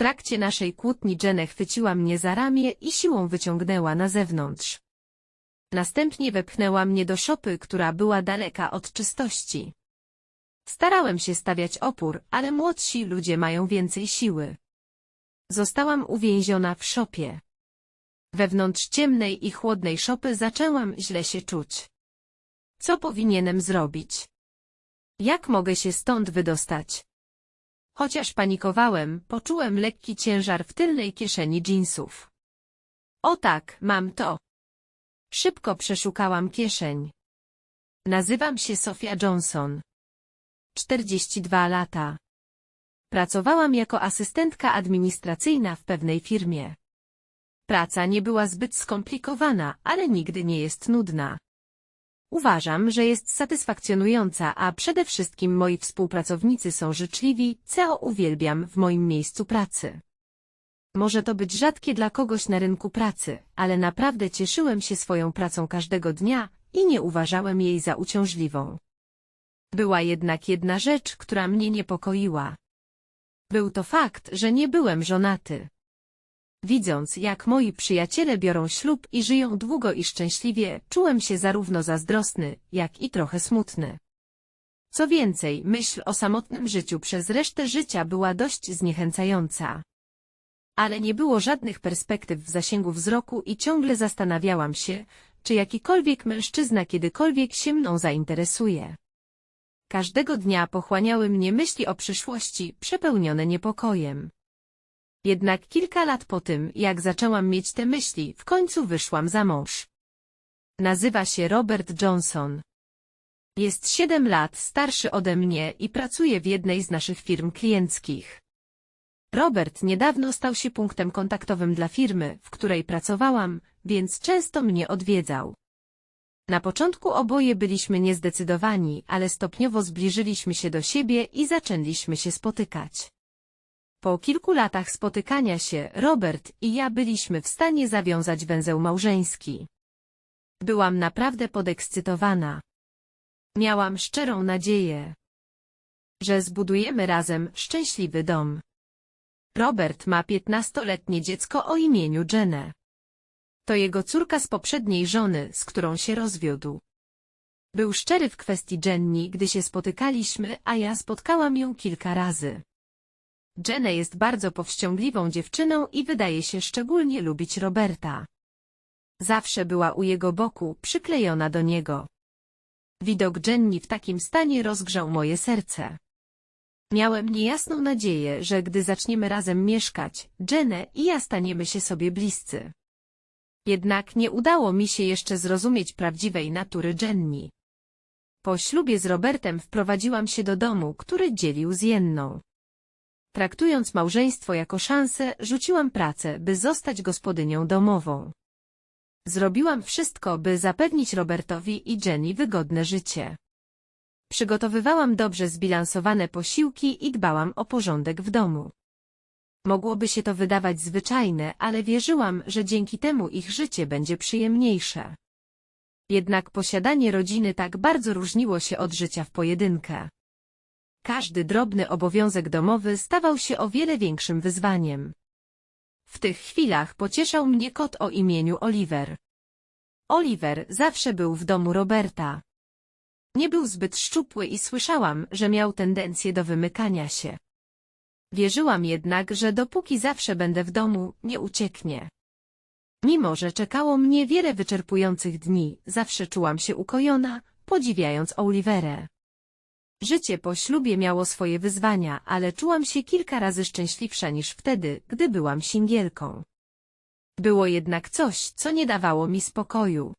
trakcie naszej kłótni Jenę chwyciła mnie za ramię i siłą wyciągnęła na zewnątrz. Następnie wepchnęła mnie do szopy, która była daleka od czystości. Starałem się stawiać opór, ale młodsi ludzie mają więcej siły. Zostałam uwięziona w szopie. Wewnątrz ciemnej i chłodnej szopy zaczęłam źle się czuć. Co powinienem zrobić? Jak mogę się stąd wydostać? Chociaż panikowałem, poczułem lekki ciężar w tylnej kieszeni dżinsów. O tak, mam to. Szybko przeszukałam kieszeń. Nazywam się Sofia Johnson. 42 lata. Pracowałam jako asystentka administracyjna w pewnej firmie. Praca nie była zbyt skomplikowana, ale nigdy nie jest nudna. Uważam, że jest satysfakcjonująca, a przede wszystkim moi współpracownicy są życzliwi, co uwielbiam w moim miejscu pracy. Może to być rzadkie dla kogoś na rynku pracy, ale naprawdę cieszyłem się swoją pracą każdego dnia i nie uważałem jej za uciążliwą. Była jednak jedna rzecz, która mnie niepokoiła. Był to fakt, że nie byłem żonaty. Widząc, jak moi przyjaciele biorą ślub i żyją długo i szczęśliwie, czułem się zarówno zazdrosny, jak i trochę smutny. Co więcej, myśl o samotnym życiu przez resztę życia była dość zniechęcająca. Ale nie było żadnych perspektyw w zasięgu wzroku i ciągle zastanawiałam się, czy jakikolwiek mężczyzna kiedykolwiek się mną zainteresuje. Każdego dnia pochłaniały mnie myśli o przyszłości, przepełnione niepokojem. Jednak kilka lat po tym, jak zaczęłam mieć te myśli, w końcu wyszłam za mąż. Nazywa się Robert Johnson. Jest siedem lat starszy ode mnie i pracuje w jednej z naszych firm klienckich. Robert niedawno stał się punktem kontaktowym dla firmy, w której pracowałam, więc często mnie odwiedzał. Na początku oboje byliśmy niezdecydowani, ale stopniowo zbliżyliśmy się do siebie i zaczęliśmy się spotykać. Po kilku latach spotykania się, Robert i ja byliśmy w stanie zawiązać węzeł małżeński. Byłam naprawdę podekscytowana. Miałam szczerą nadzieję, że zbudujemy razem szczęśliwy dom. Robert ma piętnastoletnie dziecko o imieniu Jenę. To jego córka z poprzedniej żony, z którą się rozwiódł. Był szczery w kwestii Jenny, gdy się spotykaliśmy, a ja spotkałam ją kilka razy. Jenna jest bardzo powściągliwą dziewczyną i wydaje się szczególnie lubić Roberta. Zawsze była u jego boku, przyklejona do niego. Widok Jenny w takim stanie rozgrzał moje serce. Miałem niejasną nadzieję, że gdy zaczniemy razem mieszkać, Jenę i ja staniemy się sobie bliscy. Jednak nie udało mi się jeszcze zrozumieć prawdziwej natury Jenny. Po ślubie z Robertem wprowadziłam się do domu, który dzielił z Jenną. Traktując małżeństwo jako szansę, rzuciłam pracę, by zostać gospodynią domową. Zrobiłam wszystko, by zapewnić Robertowi i Jenny wygodne życie. Przygotowywałam dobrze zbilansowane posiłki i dbałam o porządek w domu. Mogłoby się to wydawać zwyczajne, ale wierzyłam, że dzięki temu ich życie będzie przyjemniejsze. Jednak posiadanie rodziny tak bardzo różniło się od życia w pojedynkę. Każdy drobny obowiązek domowy stawał się o wiele większym wyzwaniem. W tych chwilach pocieszał mnie kot o imieniu Oliver. Oliver zawsze był w domu Roberta. Nie był zbyt szczupły i słyszałam, że miał tendencję do wymykania się. Wierzyłam jednak, że dopóki zawsze będę w domu, nie ucieknie. Mimo, że czekało mnie wiele wyczerpujących dni, zawsze czułam się ukojona, podziwiając Oliverę. Życie po ślubie miało swoje wyzwania, ale czułam się kilka razy szczęśliwsza niż wtedy, gdy byłam singielką. Było jednak coś, co nie dawało mi spokoju.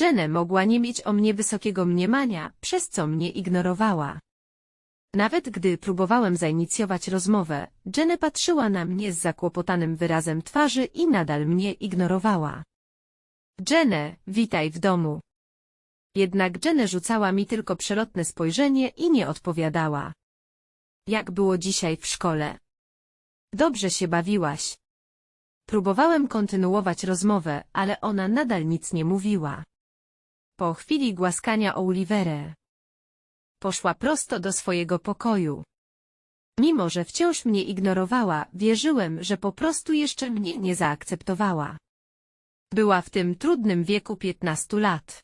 Jenę mogła nie mieć o mnie wysokiego mniemania, przez co mnie ignorowała. Nawet gdy próbowałem zainicjować rozmowę, Jenny patrzyła na mnie z zakłopotanym wyrazem twarzy i nadal mnie ignorowała. Jenny, witaj w domu. Jednak Jenny rzucała mi tylko przelotne spojrzenie i nie odpowiadała. Jak było dzisiaj w szkole? Dobrze się bawiłaś. Próbowałem kontynuować rozmowę, ale ona nadal nic nie mówiła. Po chwili głaskania Oliverę, Poszła prosto do swojego pokoju. Mimo, że wciąż mnie ignorowała, wierzyłem, że po prostu jeszcze mnie nie zaakceptowała. Była w tym trudnym wieku 15 lat.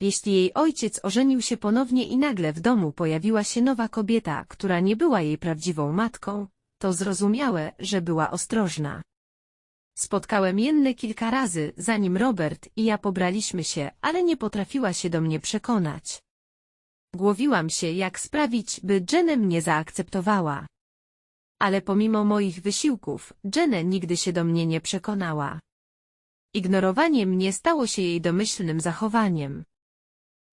Jeśli jej ojciec ożenił się ponownie i nagle w domu pojawiła się nowa kobieta, która nie była jej prawdziwą matką, to zrozumiałe, że była ostrożna. Spotkałem Jennę kilka razy, zanim Robert i ja pobraliśmy się, ale nie potrafiła się do mnie przekonać. Głowiłam się, jak sprawić, by Jenę mnie zaakceptowała. Ale pomimo moich wysiłków, Jenę nigdy się do mnie nie przekonała. Ignorowanie mnie stało się jej domyślnym zachowaniem.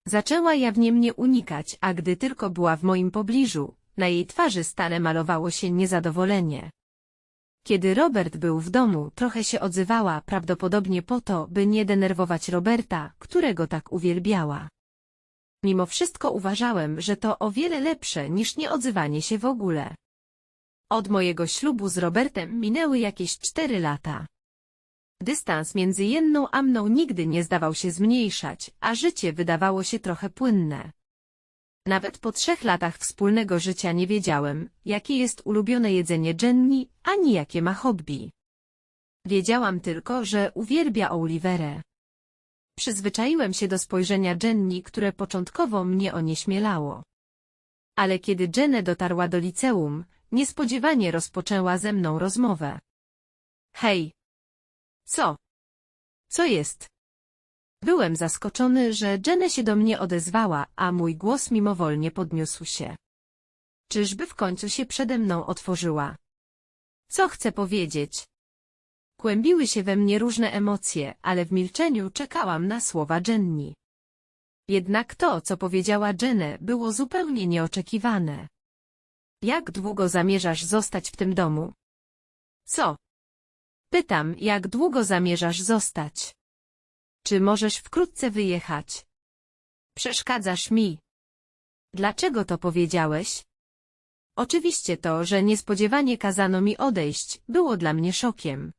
Zaczęła jawnie mnie unikać, a gdy tylko była w moim pobliżu, na jej twarzy stale malowało się niezadowolenie. Kiedy Robert był w domu, trochę się odzywała, prawdopodobnie po to, by nie denerwować Roberta, którego tak uwielbiała. Mimo wszystko uważałem, że to o wiele lepsze niż nieodzywanie się w ogóle. Od mojego ślubu z Robertem minęły jakieś cztery lata. Dystans między Jenną a mną nigdy nie zdawał się zmniejszać, a życie wydawało się trochę płynne. Nawet po trzech latach wspólnego życia nie wiedziałem, jakie jest ulubione jedzenie Jenny, ani jakie ma hobby. Wiedziałam tylko, że uwielbia Oliverę. Przyzwyczaiłem się do spojrzenia Jenny, które początkowo mnie onieśmielało. Ale kiedy Jenny dotarła do liceum, niespodziewanie rozpoczęła ze mną rozmowę. Hej! Co? Co jest? Byłem zaskoczony, że Jenny się do mnie odezwała, a mój głos mimowolnie podniósł się. Czyżby w końcu się przede mną otworzyła? Co chcę powiedzieć? Kłębiły się we mnie różne emocje, ale w milczeniu czekałam na słowa Jenny. Jednak to, co powiedziała Jenny, było zupełnie nieoczekiwane. Jak długo zamierzasz zostać w tym domu? Co? Pytam, jak długo zamierzasz zostać? Czy możesz wkrótce wyjechać? Przeszkadzasz mi. Dlaczego to powiedziałeś? Oczywiście to, że niespodziewanie kazano mi odejść, było dla mnie szokiem.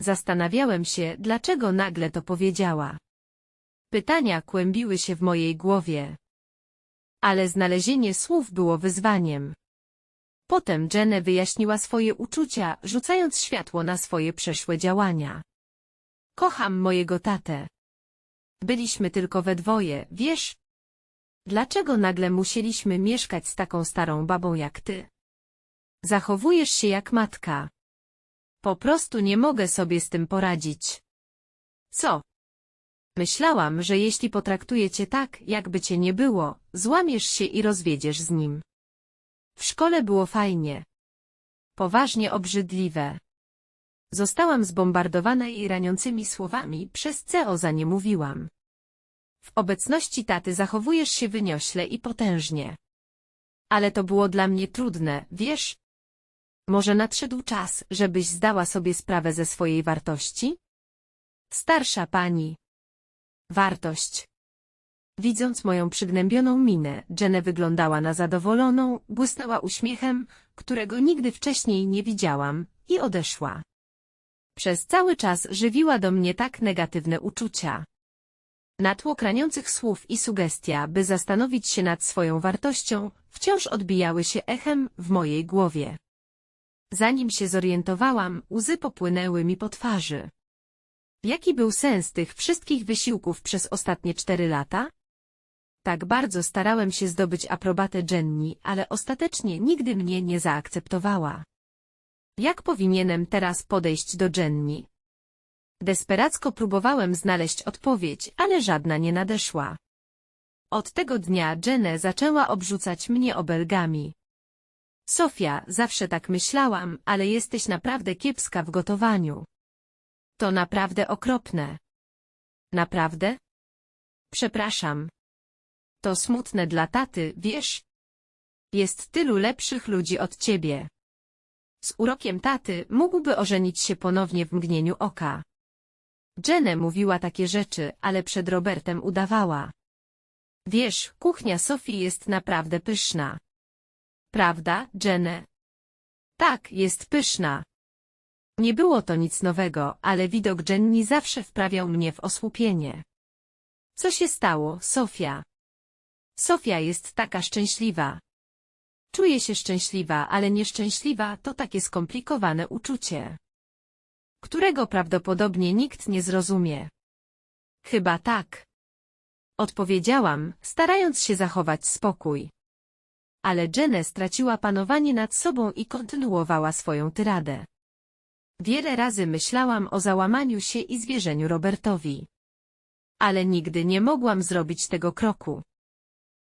Zastanawiałem się, dlaczego nagle to powiedziała. Pytania kłębiły się w mojej głowie. Ale znalezienie słów było wyzwaniem. Potem Jenny wyjaśniła swoje uczucia, rzucając światło na swoje przeszłe działania. Kocham mojego tatę. Byliśmy tylko we dwoje, wiesz? Dlaczego nagle musieliśmy mieszkać z taką starą babą jak ty? Zachowujesz się jak matka. Po prostu nie mogę sobie z tym poradzić. Co? Myślałam, że jeśli potraktuję cię tak, jakby cię nie było, złamiesz się i rozwiedziesz z nim. W szkole było fajnie. Poważnie obrzydliwe. Zostałam zbombardowana jej raniącymi słowami, przez co za nie mówiłam. W obecności taty zachowujesz się wyniośle i potężnie. Ale to było dla mnie trudne, wiesz? Może nadszedł czas, żebyś zdała sobie sprawę ze swojej wartości? Starsza pani. Wartość. Widząc moją przygnębioną minę, Jenny wyglądała na zadowoloną, błysnęła uśmiechem, którego nigdy wcześniej nie widziałam, i odeszła. Przez cały czas żywiła do mnie tak negatywne uczucia. Natłok raniących słów i sugestia, by zastanowić się nad swoją wartością, wciąż odbijały się echem w mojej głowie. Zanim się zorientowałam, łzy popłynęły mi po twarzy. Jaki był sens tych wszystkich wysiłków przez ostatnie cztery lata? Tak bardzo starałem się zdobyć aprobatę Jenny, ale ostatecznie nigdy mnie nie zaakceptowała. Jak powinienem teraz podejść do Jenny? Desperacko próbowałem znaleźć odpowiedź, ale żadna nie nadeszła. Od tego dnia Jenny zaczęła obrzucać mnie obelgami. Sofia, zawsze tak myślałam, ale jesteś naprawdę kiepska w gotowaniu. To naprawdę okropne. Naprawdę? Przepraszam. To smutne dla taty, wiesz? Jest tylu lepszych ludzi od ciebie. Z urokiem taty mógłby ożenić się ponownie w mgnieniu oka. Jenny mówiła takie rzeczy, ale przed Robertem udawała. Wiesz, kuchnia Sofii jest naprawdę pyszna. Prawda, Jenny? Tak, jest pyszna. Nie było to nic nowego, ale widok Jenny zawsze wprawiał mnie w osłupienie. Co się stało, Sofia? Sofia jest taka szczęśliwa. Czuję się szczęśliwa, ale nieszczęśliwa to takie skomplikowane uczucie, którego prawdopodobnie nikt nie zrozumie. Chyba tak. Odpowiedziałam, starając się zachować spokój. Ale Jenę straciła panowanie nad sobą i kontynuowała swoją tyradę. Wiele razy myślałam o załamaniu się i zwierzeniu Robertowi. Ale nigdy nie mogłam zrobić tego kroku.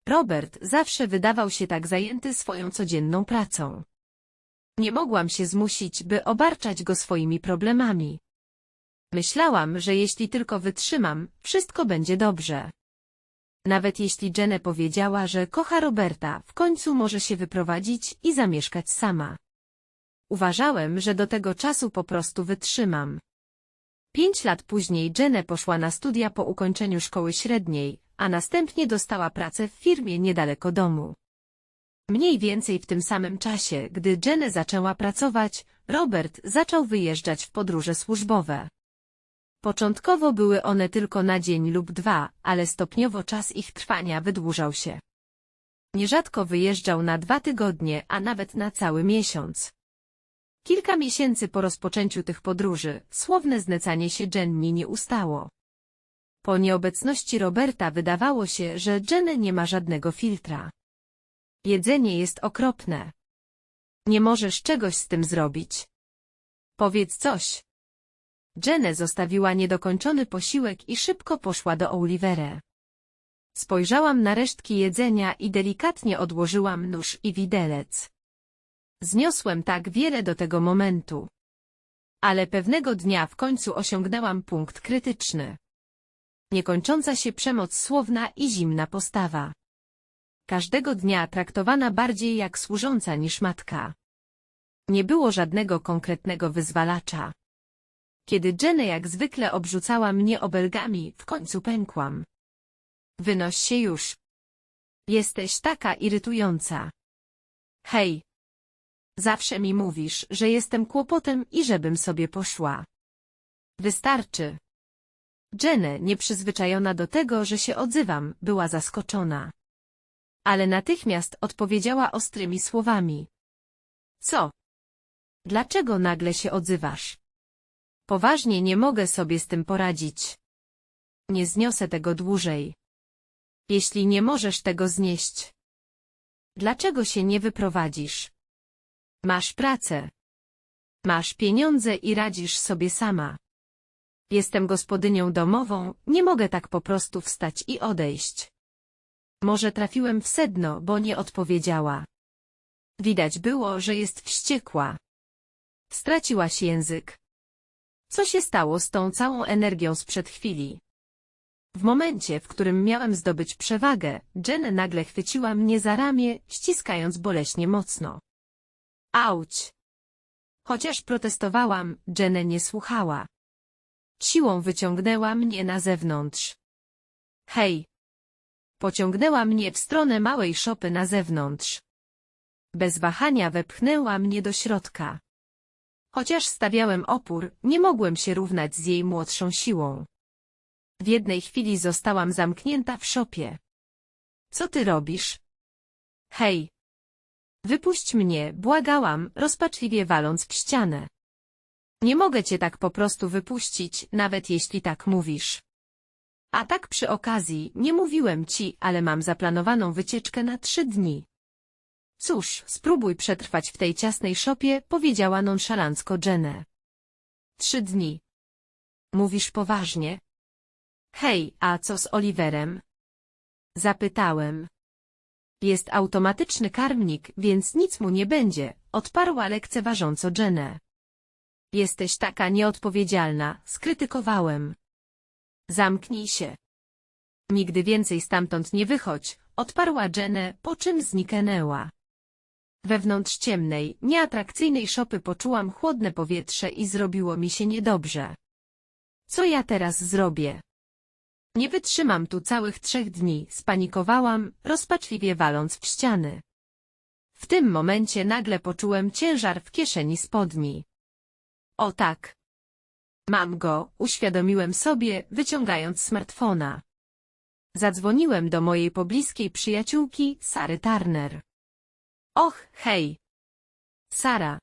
Robert zawsze wydawał się tak zajęty swoją codzienną pracą. Nie mogłam się zmusić, by obarczać go swoimi problemami. Myślałam, że jeśli tylko wytrzymam, wszystko będzie dobrze. Nawet jeśli Jenę powiedziała, że kocha Roberta, w końcu może się wyprowadzić i zamieszkać sama. Uważałem, że do tego czasu po prostu wytrzymam. Pięć lat później Jenę poszła na studia po ukończeniu szkoły średniej, a następnie dostała pracę w firmie niedaleko domu. Mniej więcej w tym samym czasie, gdy Jenę zaczęła pracować, Robert zaczął wyjeżdżać w podróże służbowe. Początkowo były one tylko na dzień lub dwa, ale stopniowo czas ich trwania wydłużał się. Nierzadko wyjeżdżał na dwa tygodnie, a nawet na cały miesiąc. Kilka miesięcy po rozpoczęciu tych podróży, słowne znecanie się Jenny nie ustało. Po nieobecności Roberta wydawało się, że Jenny nie ma żadnego filtra. Jedzenie jest okropne. Nie możesz czegoś z tym zrobić. Powiedz coś. Jenny zostawiła niedokończony posiłek i szybko poszła do Olivera. Spojrzałam na resztki jedzenia i delikatnie odłożyłam nóż i widelec. Zniosłem tak wiele do tego momentu. Ale pewnego dnia w końcu osiągnęłam punkt krytyczny. Niekończąca się przemoc słowna i zimna postawa. Każdego dnia traktowana bardziej jak służąca niż matka. Nie było żadnego konkretnego wyzwalacza. Kiedy Jenny jak zwykle obrzucała mnie obelgami, w końcu pękłam. Wynoś się już. Jesteś taka irytująca. Hej. Zawsze mi mówisz, że jestem kłopotem i żebym sobie poszła. Wystarczy. Jenny, nieprzyzwyczajona do tego, że się odzywam, była zaskoczona. Ale natychmiast odpowiedziała ostrymi słowami. Co? Dlaczego nagle się odzywasz? Poważnie nie mogę sobie z tym poradzić. Nie zniosę tego dłużej. Jeśli nie możesz tego znieść. Dlaczego się nie wyprowadzisz? Masz pracę. Masz pieniądze i radzisz sobie sama. Jestem gospodynią domową, nie mogę tak po prostu wstać i odejść. Może trafiłem w sedno, bo nie odpowiedziała. Widać było, że jest wściekła. Straciłaś język. Co się stało z tą całą energią sprzed chwili? W momencie, w którym miałem zdobyć przewagę, Jen nagle chwyciła mnie za ramię, ściskając boleśnie mocno. Auć! Chociaż protestowałam, Jen nie słuchała. Siłą wyciągnęła mnie na zewnątrz. Hej! Pociągnęła mnie w stronę małej szopy na zewnątrz. Bez wahania wepchnęła mnie do środka. Chociaż stawiałem opór, nie mogłem się równać z jej młodszą siłą. W jednej chwili zostałam zamknięta w szopie. Co ty robisz? Hej! Wypuść mnie, błagałam, rozpaczliwie waląc w ścianę. Nie mogę cię tak po prostu wypuścić, nawet jeśli tak mówisz. A tak przy okazji, nie mówiłem ci, ale mam zaplanowaną wycieczkę na trzy dni. Cóż, spróbuj przetrwać w tej ciasnej szopie, powiedziała nonszalancko Jenę. Trzy dni. Mówisz poważnie? Hej, a co z Oliverem? Zapytałem. Jest automatyczny karmnik, więc nic mu nie będzie, odparła lekceważąco Jenę. Jesteś taka nieodpowiedzialna, skrytykowałem. Zamknij się. Nigdy więcej stamtąd nie wychodź, odparła Jenę, po czym zniknęła. Wewnątrz ciemnej, nieatrakcyjnej szopy poczułam chłodne powietrze i zrobiło mi się niedobrze. Co ja teraz zrobię? Nie wytrzymam tu całych trzech dni, spanikowałam, rozpaczliwie waląc w ściany. W tym momencie nagle poczułem ciężar w kieszeni spodni. O tak. Mam go, uświadomiłem sobie, wyciągając smartfona. Zadzwoniłem do mojej pobliskiej przyjaciółki, Sary Turner. Och, hej. Sara.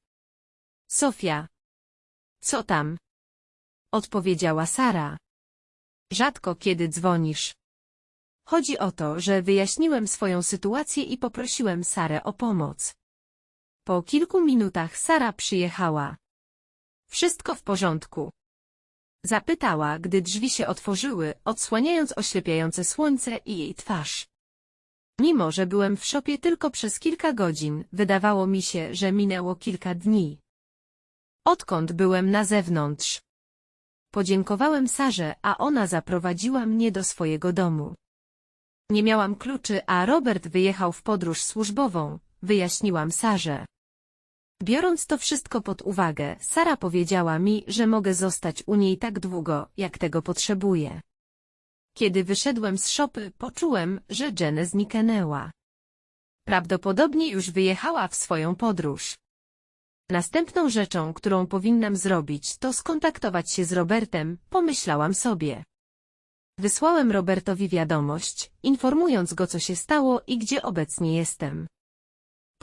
Sofia. Co tam? Odpowiedziała Sara. Rzadko kiedy dzwonisz. Chodzi o to, że wyjaśniłem swoją sytuację i poprosiłem Sarę o pomoc. Po kilku minutach Sara przyjechała. Wszystko w porządku. Zapytała, gdy drzwi się otworzyły, odsłaniając oślepiające słońce i jej twarz. Mimo, że byłem w szopie tylko przez kilka godzin, wydawało mi się, że minęło kilka dni. Odkąd byłem na zewnątrz? Podziękowałem Sarze, a ona zaprowadziła mnie do swojego domu. Nie miałam kluczy, a Robert wyjechał w podróż służbową, wyjaśniłam Sarze. Biorąc to wszystko pod uwagę, Sara powiedziała mi, że mogę zostać u niej tak długo, jak tego potrzebuję. Kiedy wyszedłem z szopy, poczułem, że Jenny zniknęła. Prawdopodobnie już wyjechała w swoją podróż. Następną rzeczą, którą powinnam zrobić, to skontaktować się z Robertem, pomyślałam sobie. Wysłałem Robertowi wiadomość, informując go co się stało i gdzie obecnie jestem.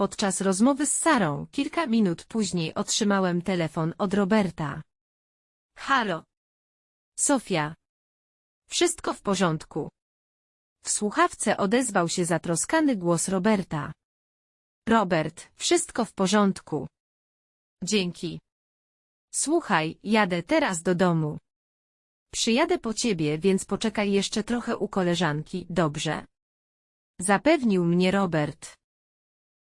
Podczas rozmowy z Sarą, kilka minut później otrzymałem telefon od Roberta. Halo. Sofia. Wszystko w porządku. W słuchawce odezwał się zatroskany głos Roberta. Robert, wszystko w porządku. Dzięki. Słuchaj, jadę teraz do domu. Przyjadę po ciebie, więc poczekaj jeszcze trochę u koleżanki, dobrze? Zapewnił mnie Robert.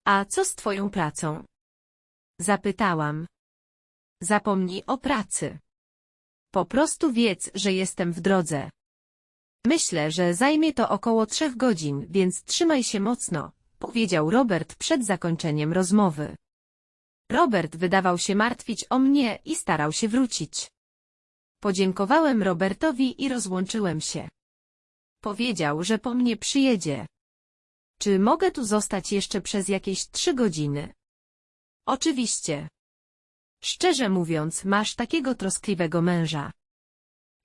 A co z twoją pracą? Zapytałam. Zapomnij o pracy. Po prostu wiedz, że jestem w drodze. Myślę, że zajmie to około trzech godzin, więc trzymaj się mocno, powiedział Robert przed zakończeniem rozmowy. Robert wydawał się martwić o mnie i starał się wrócić. Podziękowałem Robertowi i rozłączyłem się. Powiedział, że po mnie przyjedzie. Czy mogę tu zostać jeszcze przez jakieś trzy godziny? Oczywiście. Szczerze mówiąc, masz takiego troskliwego męża.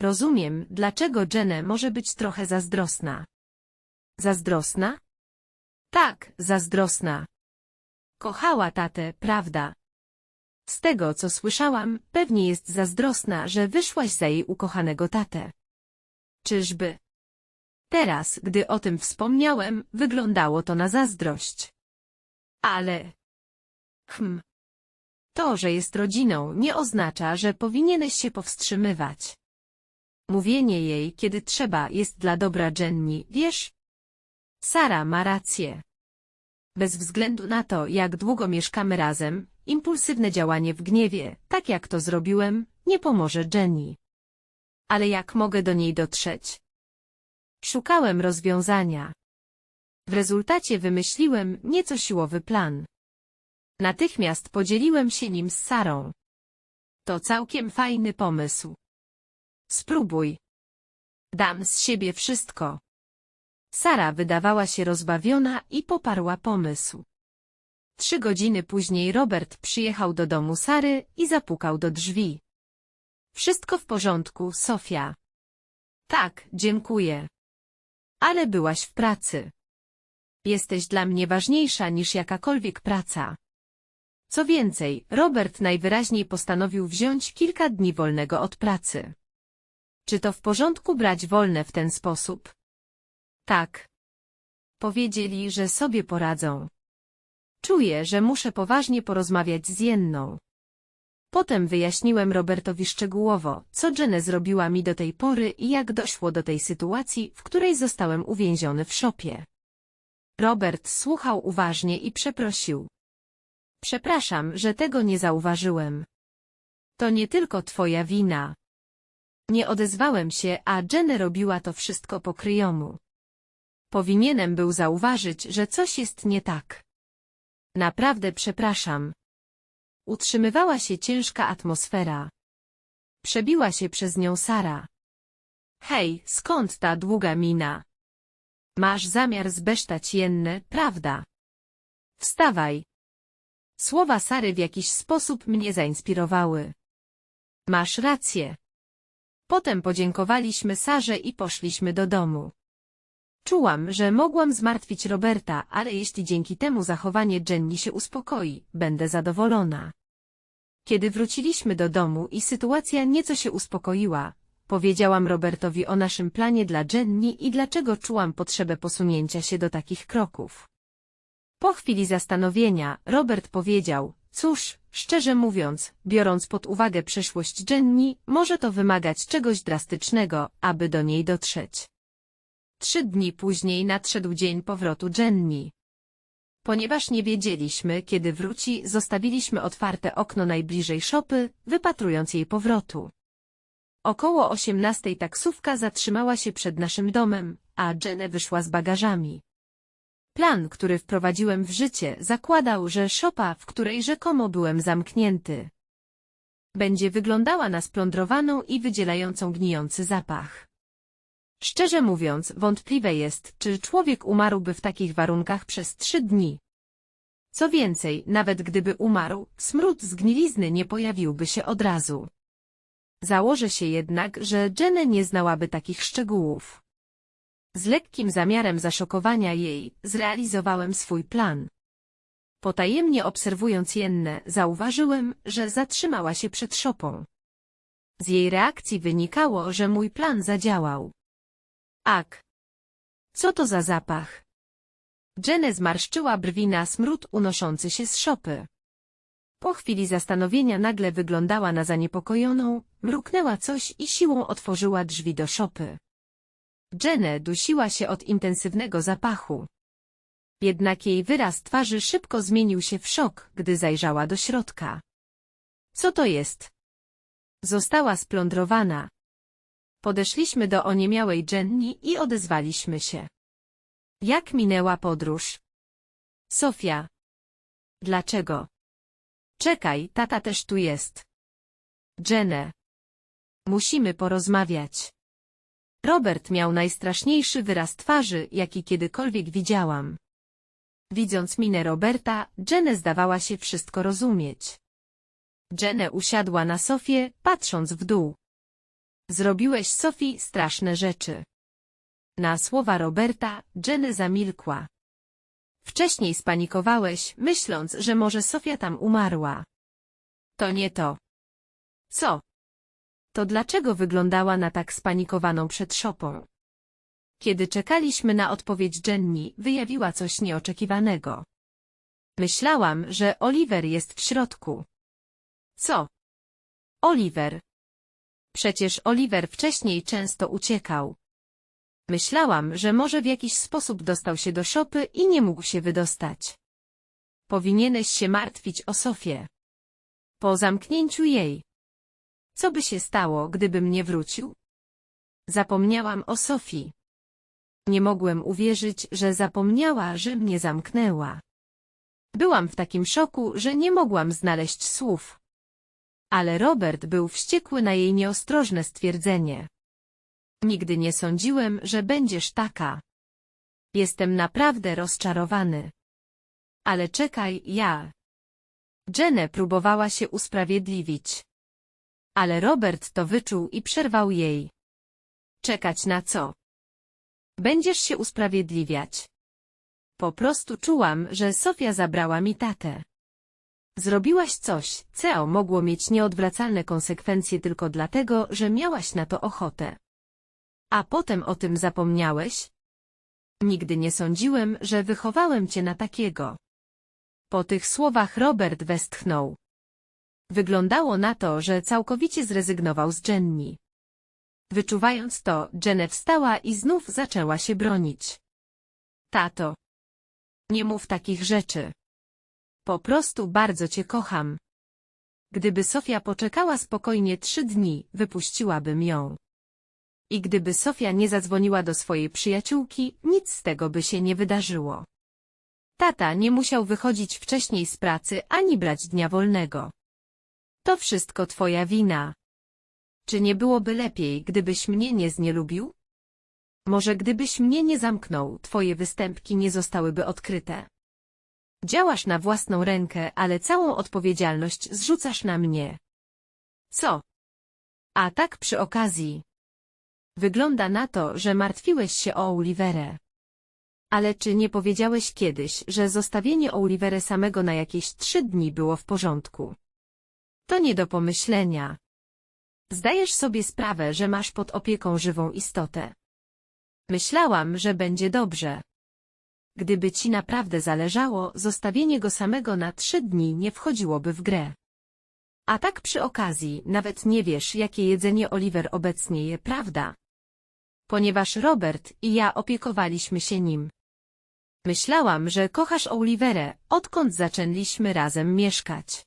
Rozumiem, dlaczego Jenę może być trochę zazdrosna. Zazdrosna? Tak, zazdrosna. Kochała tatę, prawda? Z tego, co słyszałam, pewnie jest zazdrosna, że wyszłaś za jej ukochanego tatę. Czyżby? Teraz, gdy o tym wspomniałem, wyglądało to na zazdrość. Ale... Hm. To, że jest rodziną, nie oznacza, że powinieneś się powstrzymywać. Mówienie jej, kiedy trzeba, jest dla dobra Jenny, wiesz? Sara ma rację. Bez względu na to, jak długo mieszkamy razem, impulsywne działanie w gniewie, tak jak to zrobiłem, nie pomoże Jenny. Ale jak mogę do niej dotrzeć? Szukałem rozwiązania. W rezultacie wymyśliłem nieco siłowy plan. Natychmiast podzieliłem się nim z Sarą. To całkiem fajny pomysł. Spróbuj. Dam z siebie wszystko. Sara wydawała się rozbawiona i poparła pomysł. Trzy godziny później Robert przyjechał do domu Sary i zapukał do drzwi. Wszystko w porządku, Sofia. Tak, dziękuję. Ale byłaś w pracy. Jesteś dla mnie ważniejsza niż jakakolwiek praca. Co więcej, Robert najwyraźniej postanowił wziąć kilka dni wolnego od pracy. Czy to w porządku brać wolne w ten sposób? Tak. Powiedzieli, że sobie poradzą. Czuję, że muszę poważnie porozmawiać z Jenną. Potem wyjaśniłem Robertowi szczegółowo, co Jenny zrobiła mi do tej pory i jak doszło do tej sytuacji, w której zostałem uwięziony w szopie. Robert słuchał uważnie i przeprosił. Przepraszam, że tego nie zauważyłem. To nie tylko twoja wina. Nie odezwałem się, a Jenny robiła to wszystko po kryjomu. Powinienem był zauważyć, że coś jest nie tak. Naprawdę przepraszam. Utrzymywała się ciężka atmosfera. Przebiła się przez nią Sara. Hej, skąd ta długa mina? Masz zamiar zbesztać Jennę, prawda? Wstawaj. Słowa Sary w jakiś sposób mnie zainspirowały. Masz rację. Potem podziękowaliśmy Sarze i poszliśmy do domu. Czułam, że mogłam zmartwić Roberta, ale jeśli dzięki temu zachowanie Jenny się uspokoi, będę zadowolona. Kiedy wróciliśmy do domu i sytuacja nieco się uspokoiła, powiedziałam Robertowi o naszym planie dla Jenny i dlaczego czułam potrzebę posunięcia się do takich kroków. Po chwili zastanowienia, Robert powiedział, cóż, szczerze mówiąc, biorąc pod uwagę przeszłość Jenny, może to wymagać czegoś drastycznego, aby do niej dotrzeć. Trzy dni później nadszedł dzień powrotu Jenny. Ponieważ nie wiedzieliśmy, kiedy wróci, zostawiliśmy otwarte okno najbliżej szopy, wypatrując jej powrotu. Około osiemnastej taksówka zatrzymała się przed naszym domem, a Jenny wyszła z bagażami. Plan, który wprowadziłem w życie, zakładał, że szopa, w której rzekomo byłem zamknięty, będzie wyglądała na splądrowaną i wydzielającą gnijący zapach. Szczerze mówiąc, wątpliwe jest, czy człowiek umarłby w takich warunkach przez trzy dni. Co więcej, nawet gdyby umarł, smród zgnilizny nie pojawiłby się od razu. Założę się jednak, że Jenny nie znałaby takich szczegółów. Z lekkim zamiarem zaszokowania jej, zrealizowałem swój plan. Potajemnie obserwując Jennę, zauważyłem, że zatrzymała się przed szopą. Z jej reakcji wynikało, że mój plan zadziałał. Ak. Co to za zapach? Jenny zmarszczyła brwi na smród unoszący się z szopy. Po chwili zastanowienia nagle wyglądała na zaniepokojoną, mruknęła coś i siłą otworzyła drzwi do szopy. Jenny dusiła się od intensywnego zapachu. Jednak jej wyraz twarzy szybko zmienił się w szok, gdy zajrzała do środka. Co to jest? Została splądrowana. Podeszliśmy do oniemiałej Jenny i odezwaliśmy się. Jak minęła podróż? Sofia. Dlaczego? Czekaj, tata też tu jest. Jenny. Musimy porozmawiać. Robert miał najstraszniejszy wyraz twarzy, jaki kiedykolwiek widziałam. Widząc minę Roberta, Jenny zdawała się wszystko rozumieć. Jenny usiadła na sofie, patrząc w dół. Zrobiłeś Sofii straszne rzeczy. Na słowa Roberta, Jenny zamilkła. Wcześniej spanikowałeś, myśląc, że może Sofia tam umarła. To nie to. Co? To dlaczego wyglądała na tak spanikowaną przed szopą? Kiedy czekaliśmy na odpowiedź Jenny, wyjawiła coś nieoczekiwanego. Myślałam, że Oliver jest w środku. Co? Oliver. Przecież Oliver wcześniej często uciekał. Myślałam, że może w jakiś sposób dostał się do szopy i nie mógł się wydostać. Powinieneś się martwić o Sofię. Po zamknięciu jej. Co by się stało, gdybym nie wrócił? Zapomniałam o Sofii. Nie mogłem uwierzyć, że zapomniała, że mnie zamknęła. Byłam w takim szoku, że nie mogłam znaleźć słów. Ale Robert był wściekły na jej nieostrożne stwierdzenie. Nigdy nie sądziłem, że będziesz taka. Jestem naprawdę rozczarowany. Ale czekaj, ja. Jenny próbowała się usprawiedliwić. Ale Robert to wyczuł i przerwał jej. Czekać na co? Będziesz się usprawiedliwiać. Po prostu czułam, że Sofia zabrała mi tatę. Zrobiłaś coś, co mogło mieć nieodwracalne konsekwencje tylko dlatego, że miałaś na to ochotę. A potem o tym zapomniałeś? Nigdy nie sądziłem, że wychowałem cię na takiego. Po tych słowach Robert westchnął. Wyglądało na to, że całkowicie zrezygnował z Jenny. Wyczuwając to, Jenny wstała i znów zaczęła się bronić. Tato. Nie mów takich rzeczy. Po prostu bardzo cię kocham. Gdyby Sofia poczekała spokojnie trzy dni, wypuściłabym ją. I gdyby Sofia nie zadzwoniła do swojej przyjaciółki, nic z tego by się nie wydarzyło. Tata nie musiał wychodzić wcześniej z pracy ani brać dnia wolnego. To wszystko twoja wina. Czy nie byłoby lepiej, gdybyś mnie nie znielubił? Może gdybyś mnie nie zamknął, twoje występki nie zostałyby odkryte. Działasz na własną rękę, ale całą odpowiedzialność zrzucasz na mnie. Co? A tak przy okazji. Wygląda na to, że martwiłeś się o Oliverę. Ale czy nie powiedziałeś kiedyś, że zostawienie Olivery samego na jakieś trzy dni było w porządku? To nie do pomyślenia. Zdajesz sobie sprawę, że masz pod opieką żywą istotę. Myślałam, że będzie dobrze. Gdyby ci naprawdę zależało, zostawienie go samego na trzy dni nie wchodziłoby w grę. A tak przy okazji, nawet nie wiesz, jakie jedzenie Oliver obecnie je, prawda? Ponieważ Robert i ja opiekowaliśmy się nim. Myślałam, że kochasz Oliverę, odkąd zaczęliśmy razem mieszkać.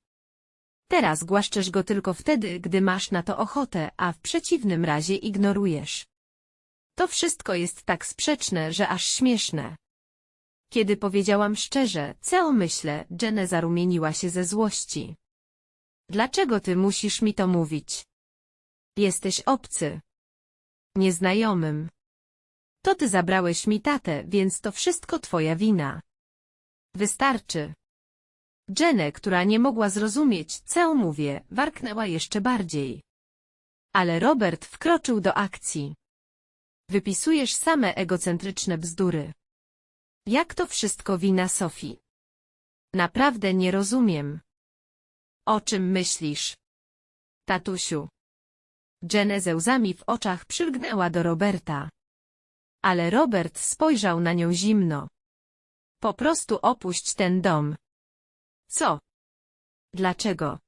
Teraz głaszczesz go tylko wtedy, gdy masz na to ochotę, a w przeciwnym razie ignorujesz. To wszystko jest tak sprzeczne, że aż śmieszne. Kiedy powiedziałam szczerze, co myślę, Jenny zarumieniła się ze złości. Dlaczego ty musisz mi to mówić? Jesteś obcy. Nieznajomym. To ty zabrałeś mi tatę, więc to wszystko twoja wina. Wystarczy. Jenny, która nie mogła zrozumieć, co mówię, warknęła jeszcze bardziej. Ale Robert wkroczył do akcji. Wypisujesz same egocentryczne bzdury. Jak to wszystko wina Sofii? Naprawdę nie rozumiem. O czym myślisz? Tatusiu. Jenny ze łzami w oczach przylgnęła do Roberta. Ale Robert spojrzał na nią zimno. Po prostu opuść ten dom. Co? Dlaczego?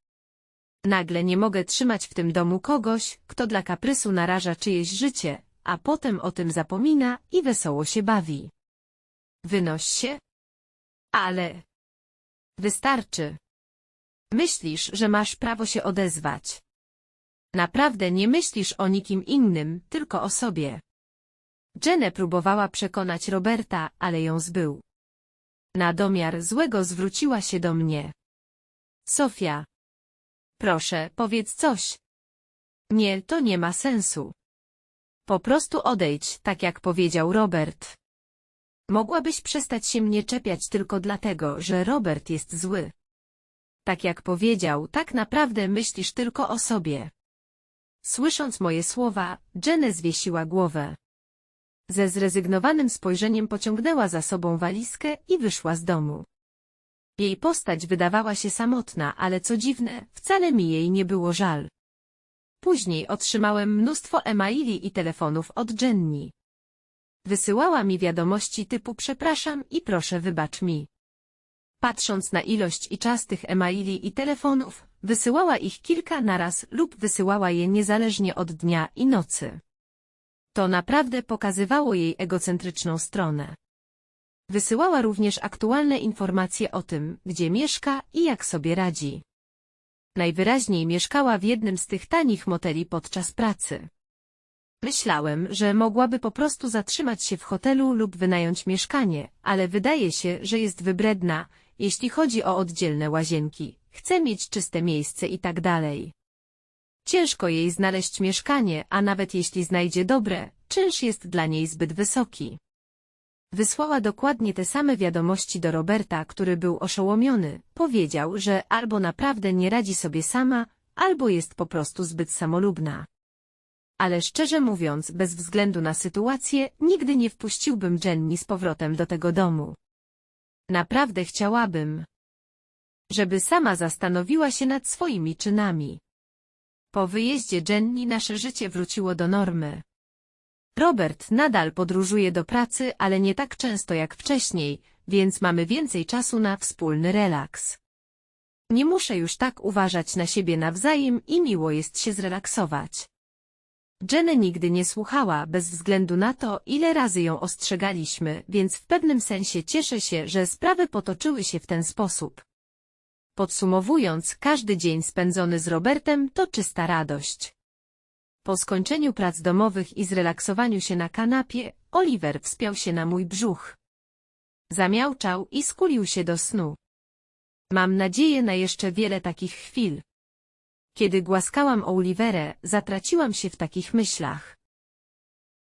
Nagle nie mogę trzymać w tym domu kogoś, kto dla kaprysu naraża czyjeś życie, a potem o tym zapomina i wesoło się bawi. Wynoś się? Ale... Wystarczy. Myślisz, że masz prawo się odezwać. Naprawdę nie myślisz o nikim innym, tylko o sobie. Jenny próbowała przekonać Roberta, ale ją zbył. Na domiar złego zwróciła się do mnie. Sofia. Proszę, powiedz coś. Nie, to nie ma sensu. Po prostu odejdź, tak jak powiedział Robert. Mogłabyś przestać się mnie czepiać tylko dlatego, że Robert jest zły. Tak jak powiedział, tak naprawdę myślisz tylko o sobie. Słysząc moje słowa, Jenny zwiesiła głowę. Ze zrezygnowanym spojrzeniem pociągnęła za sobą walizkę i wyszła z domu. Jej postać wydawała się samotna, ale co dziwne, wcale mi jej nie było żal. Później otrzymałem mnóstwo emaili i telefonów od Jenny. Wysyłała mi wiadomości typu przepraszam i proszę wybacz mi. Patrząc na ilość i czas tych emaili i telefonów, wysyłała ich kilka naraz lub wysyłała je niezależnie od dnia i nocy. To naprawdę pokazywało jej egocentryczną stronę. Wysyłała również aktualne informacje o tym, gdzie mieszka i jak sobie radzi. Najwyraźniej mieszkała w jednym z tych tanich moteli podczas pracy. Myślałem, że mogłaby po prostu zatrzymać się w hotelu lub wynająć mieszkanie, ale wydaje się, że jest wybredna, jeśli chodzi o oddzielne łazienki, chce mieć czyste miejsce i tak dalej. Ciężko jej znaleźć mieszkanie, a nawet jeśli znajdzie dobre, czynsz jest dla niej zbyt wysoki. Wysłała dokładnie te same wiadomości do Roberta, który był oszołomiony. Powiedział, że albo naprawdę nie radzi sobie sama, albo jest po prostu zbyt samolubna. Ale szczerze mówiąc, bez względu na sytuację, nigdy nie wpuściłbym Jenny z powrotem do tego domu. Naprawdę chciałabym, żeby sama zastanowiła się nad swoimi czynami. Po wyjeździe Jenny nasze życie wróciło do normy. Robert nadal podróżuje do pracy, ale nie tak często jak wcześniej, więc mamy więcej czasu na wspólny relaks. Nie muszę już tak uważać na siebie nawzajem i miło jest się zrelaksować. Jenny nigdy nie słuchała, bez względu na to, ile razy ją ostrzegaliśmy, więc w pewnym sensie cieszę się, że sprawy potoczyły się w ten sposób. Podsumowując, każdy dzień spędzony z Robertem to czysta radość. Po skończeniu prac domowych i zrelaksowaniu się na kanapie, Oliver wspiął się na mój brzuch. Zamiałczał i skulił się do snu. Mam nadzieję na jeszcze wiele takich chwil. Kiedy głaskałam Oliverę, zatraciłam się w takich myślach.